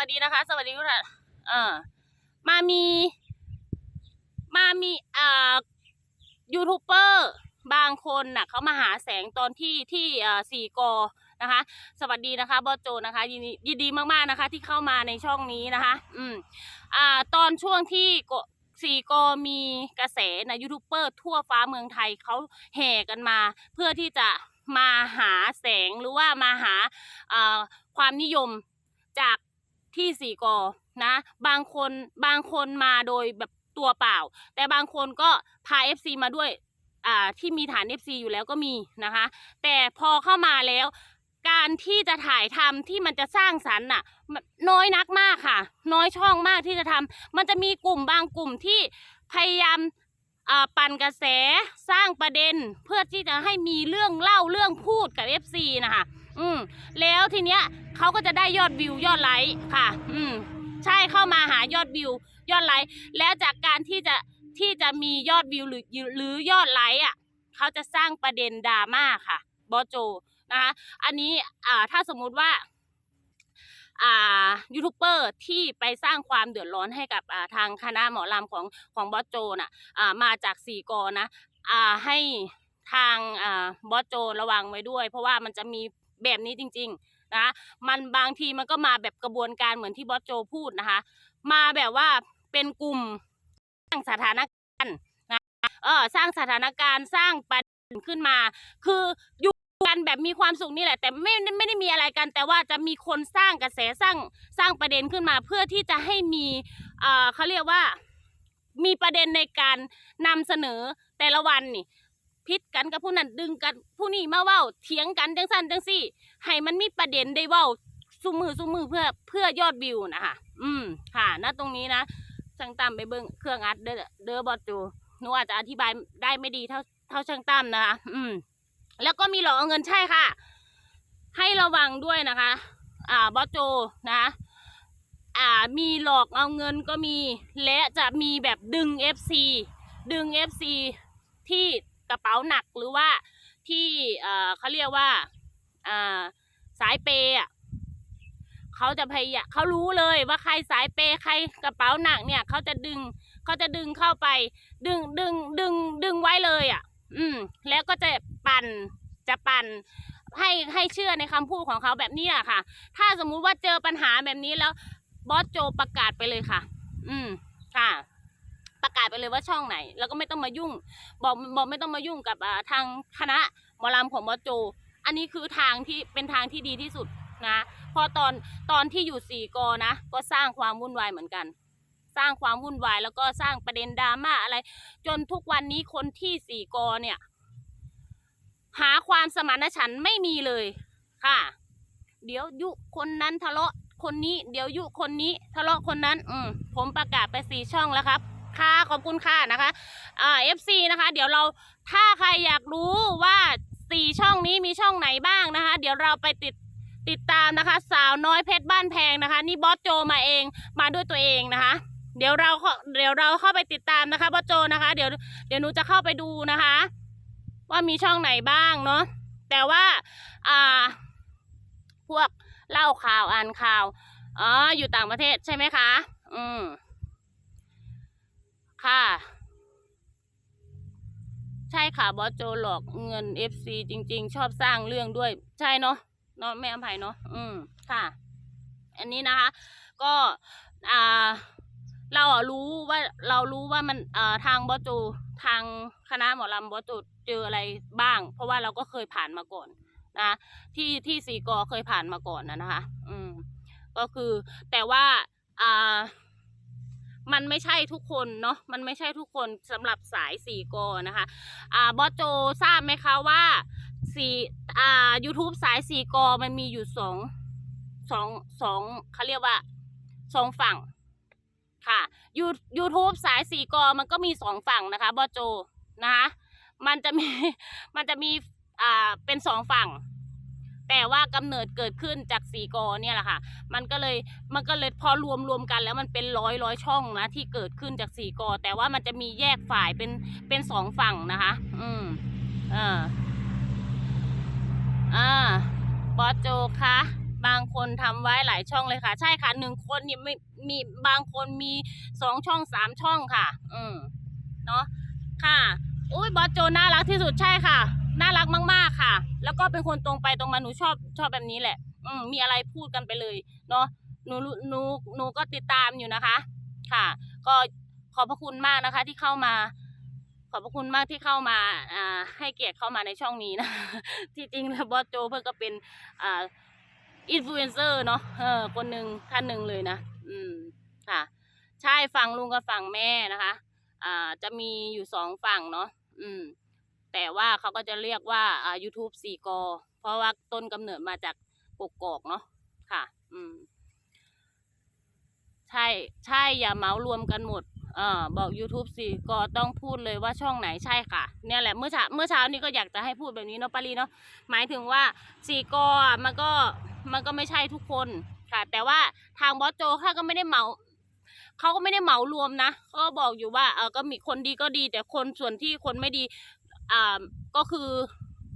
วัสดีนะคะ สวัสดีทุกท่านเออมามี มามีอ่ายูทูบเบอร์บางคนน่ะเขามาหาแสงตอนที่ที่อ่าสี่กอนะคะ สวัสดีนะคะบอโจนะคะยินดียินดีมากๆนะคะ ที่เข้ามาในช่องนี้นะคะ อืมอ่าตอนช่วงที่กสี่กอมีกระแสนะยูทูบเบอร์ทั่วฟ้าเมืองไทยเขาแห่กันมา เพื่อที่จะมาหาแสงหรือว่ามาหาอ่าความนิยมจาก ที่สี่กอนะ บางคนบางคนมาโดยแบบตัวเปล่า แต่บางคนก็พา FC มาด้วยอ่าที่มีฐาน FC อยู่แล้วก็มีนะคะ แต่พอเข้ามาแล้ว การที่จะถ่ายทำที่มันจะสร้างสรรค์น่ะนน้อยนักมากค่ะ น้อยช่องมากที่จะทำมันจะมีกลุ่มบางกลุ่มที่พยายามอ่าปั่นกระแสสร้างประเด็นเพื่อที่จะให้มีเรื่องเล่าเรื่องพูดกับ FC นะคะ อืมแล้วทีเนี้ยเขาก็จะได้ยอดวิวยอดไลค์ค่ะ อืมใช่เข้ามาหายอดวิวยอดไลค์แล้วจากการที่จะที่จะมียอดวิวหรือหรือยอดไลค์อะเขาจะสร้างประเด็นดราม่าค่ะบอโจนะคะอันนี้อ่าถ้าสมมุติว่าอ่ายูทูบเบอร์ที่ไปสร้างความเดือดร้อนให้กับอ่าทางคณะหมอลำของของบอสโจน่ะอ่ามาจากสี่กอนะอ่าให้ทางอ่าบอสโจระวังไว้ด้วย เพราะว่ามันจะมี แบบนี้จริงๆนะคะมันบางทีมันก็มาแบบกระบวนการเหมือนที่บอสโจพูดนะคะ มาแบบว่าเป็นกลุ่มสร้างสถานการณ์นะเออสร้างสถานการณ์สร้างประเด็นขึ้นมา คืออยู่กันแบบมีความสุขนี่แหละ แต่ไม่ไม่ได้มีอะไรกัน แต่ว่าจะมีคนสร้างกระแสสร้างสร้างประเด็นขึ้นมา เพื่อที่จะให้มีเออเขาเรียกว่ามีประเด็นในการนำเสนอแต่ละวันนี่ พิษกันกับผู้นั้นดึงกันผู้นี้มาเว้าเถียงกันจังสั้นจังสี่ ให้มันมีประเด็นได้เว้าซุมือซุมือเพื่อเพื่อยอดวิวนะคะอืมค่ะณตรงนี้นะช่างตั้มไปเบิ้งเครื่องอัดเด้อเด้อบอจูหนูอาจจะอธิบายได้ไม่ดีเท่าเท่าช่างตั้มนะคะอืม แล้วก็มีหลอกเอาเงินใช่ค่ะ ให้ระวังด้วยนะคะ อ่าบอสโจนะ อ่ามีหลอกเอาเงินก็มี และจะมีแบบดึง FC ดึง FC ที่ กระเป๋าหนักหรือว่าที่เขาเรียกว่าสายเปย์เขาจะพยายามเขารู้เลยว่าใครสายเปย์ใครกระเป๋าหนักเนี่ยเขาจะดึงเขาจะดึงเข้าไป ดึงดึงดึงดึงไว้เลยอะ อืม แล้วก็จะปั่นจะปั่นให้ให้เชื่อในคำพูดของเขาแบบนี้แหละค่ะ ถ้าสมมุติว่าเจอปัญหาแบบนี้แล้วบอสโจประกาศไปเลยค่ะ อืม ค่ะ ประกาศไปเลยว่าช่องไหน แล้วก็ไม่ต้องมายุ่ง บอกบอกไม่ต้องมายุ่งกับทางคณะหมอลำของบอโจ อันนี้คือทางที่เป็นทางที่ดีที่สุดนะพอตอนตอนที่อยู่สี่กอนะก็สร้างความวุ่นวายเหมือนกัน สร้างความวุ่นวายแล้วก็สร้างประเด็นดราม่าอะไร จนทุกวันนี้คนที่สี่กอเนี่ย หาความสมานฉันท์ไม่มีเลยค่ะ เดี๋ยวยุคนนั้นทะเลาะคนนี้ เดี๋ยวยุคนนี้ทะเลาะคนนั้น อืมผมประกาศไปสี่ช่องแล้วครับ ค่ะขอบคุณค่ะนะคะอ่า FC นะคะ เดี๋ยวเราถ้าใครอยากรู้ว่าสี่ช่องนี้มีช่องไหนบ้างนะคะ เดี๋ยวเราไปติดติดตามนะคะ สาวน้อยเพชรบ้านแพงนะคะ นี่บอสโจมาเองมาด้วยตัวเองนะคะ เดี๋ยวเราเข้าเดี๋ยวเราเข้าไปติดตามนะคะบอสโจนะคะ เดี๋ยวเดี๋ยวหนูจะเข้าไปดูนะคะ ว่ามีช่องไหนบ้างเนาะแต่ว่าอ่า พวกเล่าข่าวอ่านข่าวอ๋ออยู่ต่างประเทศใช่ไหมคะ อืม ค่ะ ใช่ค่ะบอสโจหลอกเงิน FC จริง ๆ ชอบสร้างเรื่องด้วย ใช่เนาะเนาะแม่อภัยเนาะอืมค่ะ อันนี้นะคะ ก็อ่าเราอะรู้ว่าเรารู้ว่ามันเอ่อทางบอสโจทางคณะหมอลำบอสโจเจออะไรบ้าง เพราะว่าเราก็เคยผ่านมาก่อนนะที่ที่สีกอเคยผ่านมาก่อนนะนะคะ อืม ก็คือแต่ว่าอ่า มันไม่ใช่ทุกคนเนาะมันไม่ใช่ทุกคนสำหรับสายสี่กอนะคะอ่าบอสโจทราบไหมคะว่าสี่อ่า YouTube สายสี่กอมันมีอยู่สองสองสองเขาเรียกว่าสองฝั่งค่ะยูยูทูบสายสี่กอมันก็มีสองฝั่งนะคะบอสโจนะคะมันจะมีมันจะมีอ่าเป็นสองฝั่ง แต่ว่ากำเนิดเกิดขึ้นจากสีกอเนี่ยแหละค่ะ มันก็เลยมันก็เลยพอรวมรวมกันแล้วมันเป็นร้อยร้อยช่องนะที่เกิดขึ้นจากสีกอ แต่ว่ามันจะมีแยกฝ่ายเป็นเป็นสองฝั่งนะคะ อืมอ่าอ่าบอสโจคะบางคนทำไว้หลายช่องเลยค่ะ ใช่ค่ะหนึ่งคนนี่ไม่มีบางคนมีสองช่องสามช่องค่ะ อืมเนาะค่ะอุ้ยบอสโจน่ารักที่สุดใช่ค่ะ น่ารักมาก ๆ ค่ะ แล้วก็เป็นคนตรงไปตรงมาหนูชอบชอบแบบนี้แหละ อืมมีอะไรพูดกันไปเลยเนาะหนูหนูหนูก็ติดตามอยู่นะคะ ค่ะ ก็ขอบพระคุณมากนะคะ ที่เข้ามา ขอบพระคุณมากที่เข้ามาอ่าให้เกียรติเข้ามาในช่องนี้นะที่จริงแล้วบอสโจเพื่อนก็เป็นอ่าอินฟลูเอนเซอร์เนาะเออคนหนึ่งท่านหนึ่งเลยนะ อืมค่ะ ใช่ฝั่งลุงกับฝั่งแม่นะคะ อ่าจะมีอยู่สองฝั่งเนาะอืม แต่ว่าเขาก็จะเรียกว่าอ่า YouTube สี่กอ เพราะว่าต้นกำเนิดมาจากกกอกเนาะค่ะ อืม ใช่ ใช่อย่าเมารวมกันหมด เออบอก YouTube สิก็ต้องพูดเลยว่าช่องไหนใช่ค่ะ เนี่ยแหละเมื่อเช้าเมื่อเช้านี้ก็อยากจะให้พูดแบบนี้เนาะปารีเนาะหมายถึงว่าสี่กอมันก็มันก็ไม่ใช่ทุกคนค่ะ แต่ว่าทางบอสโจเขาก็ไม่ได้เมาเขาก็ไม่ได้เหมารวมนะก็บอกอยู่ว่าเออก็มีคนดีก็ดี แต่คนส่วนที่คนไม่ดี อ่าก็คือ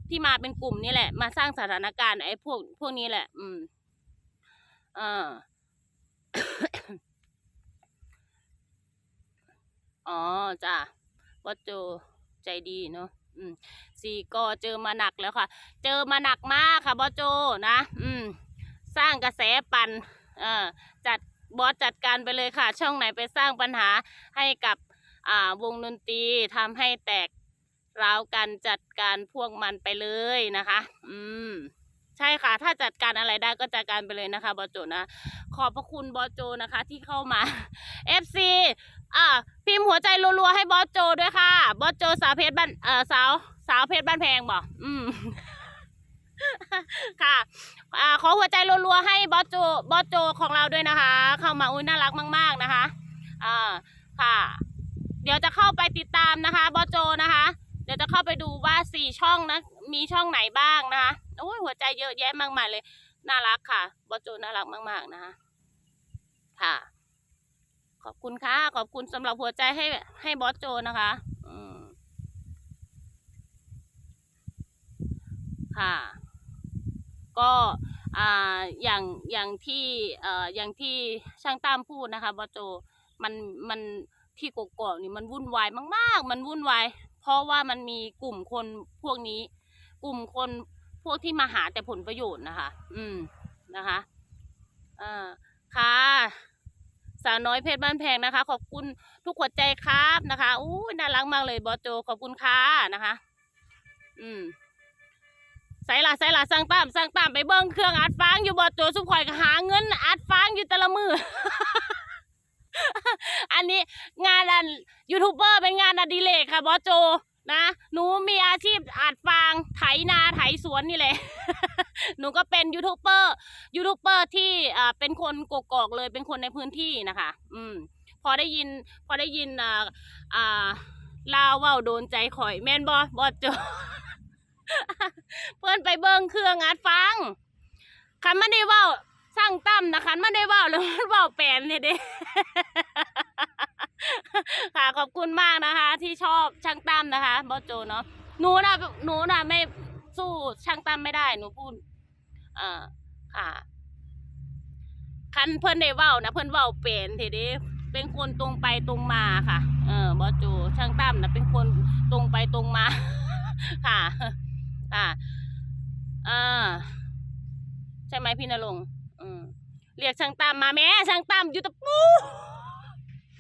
ที่มาเป็นกลุ่มนี่แหละ มาสร้างสถานการณ์ไอ้พวกพวกนี้แหละ อืมอ่าอ๋อจ้ะวัดโจใจดีเนาะอืมสี่ก็เจอมาหนักแล้วค่ะ เจอมาหนักมากค่ะบอโจนะ อืม สร้างกระแสปันเออจัดบอสจัดการไปเลยค่ะ ช่องไหนไปสร้างปัญหาให้กับอ่าวงดนตรีทำให้แตก ร้าวกันจัดการพวกมันไปเลยนะคะ อืม ใช่ค่ะ ถ้าจัดการอะไรได้ก็จัดการไปเลยนะคะ บอโจนะ ขอบพระคุณบอโจนะคะ ที่เข้ามา FC อ่าพิมพ์หัวใจรัวๆให้บอโจด้วยค่ะ บอโจสาวเพชรบ้านเอ่อสาวสาวเพชรบ้านแพงบอกอืมค่ะอ่าขอหัวใจรัวๆให้บอสโจบอสโจของเราด้วยนะคะ เข้ามาอุ้ยน่ารักมาก ๆนะคะอ่าค่ะ เดี๋ยวจะเข้าไปติดตามนะคะบอสโจนะคะ เดี๋ยวจะเข้าไปดูว่าสี่ช่องนะมีช่องไหนบ้างนะคะโอ้ยหัวใจเยอะแยะมากมายเลย น่ารักค่ะบอสโจน่ารักมาก ๆ นะคะค่ะ ขอบคุณค่ะขอบคุณสำหรับหัวใจให้ให้บอสโจนะคะอืมค่ะ ก็อ่าอย่างอย่างที่เอ่ออย่างที่ช่างตามพูดนะคะบอสโจมันมันที่กกอกนี่มันวุ่นวายมาก ๆ มันวุ่นวาย เพราะว่ามันมีกลุ่มคนพวกนี้ กลุ่มคนพวกที่มาหาแต่ผลประโยชน์นะคะ อืมนะคะอ่าค่ะสาวน้อยเพชรบ้านแพงนะคะ ขอบคุณทุกหัวใจครับนะคะอู้น่ารักมากเลยบอโจขอบคุณค่ะนะคะ อืมใส่ละใส่ละสร้างตามสร้างตามไปเบิ้งเครื่องอัดฟางอยู่บอโจสุขข่อยก็หางนอัดฟางอยู่แต่ละมือ อันนี้งานอันยูทูบเบอร์เป็นงานอดิเรกค่ะบอสโจนะ หนูมีอาชีพอัดฟางไถนาไถสวนนี่แหละ หนูก็เป็นยูทูบเบอร์ยูทูบเบอร์ที่อ่าเป็นคนกกอกเลยเป็นคนในพื้นที่นะคะ อืม พอได้ยิน พอได้ยินอ่าอ่าลาวเว้าโดนใจข่อยแม่นบอบอโจเพื่อนไปเบิ่งเครื่องอัดฟังคันไม่ได้ว้าสร้างตั้มนะคันไม่ได้ว้าแล้วมันว้าแปลนเนี่ยเด้ ค่ะขอบคุณมากนะคะ ที่ชอบช่างตั้มนะคะบอสโจเนาะหนูนะหนูนะไม่สู้ช่างตั้มไม่ได้หนูพูดเอ่อค่ะ คันเพิ่อนได้เว้านะเพิ่อนเว้าเป็นทีเดีเป็นคนตรงไปตรงมาค่ะ เออบอสโจช่างตั้มนะเป็นคนตรงไปตรงมา ค่ะ ค่ะอ่าใช่ไหมพี่นรงค์อืมเรียกช่างตั้มมาแม่ช่างตั้มอยู่ตะปู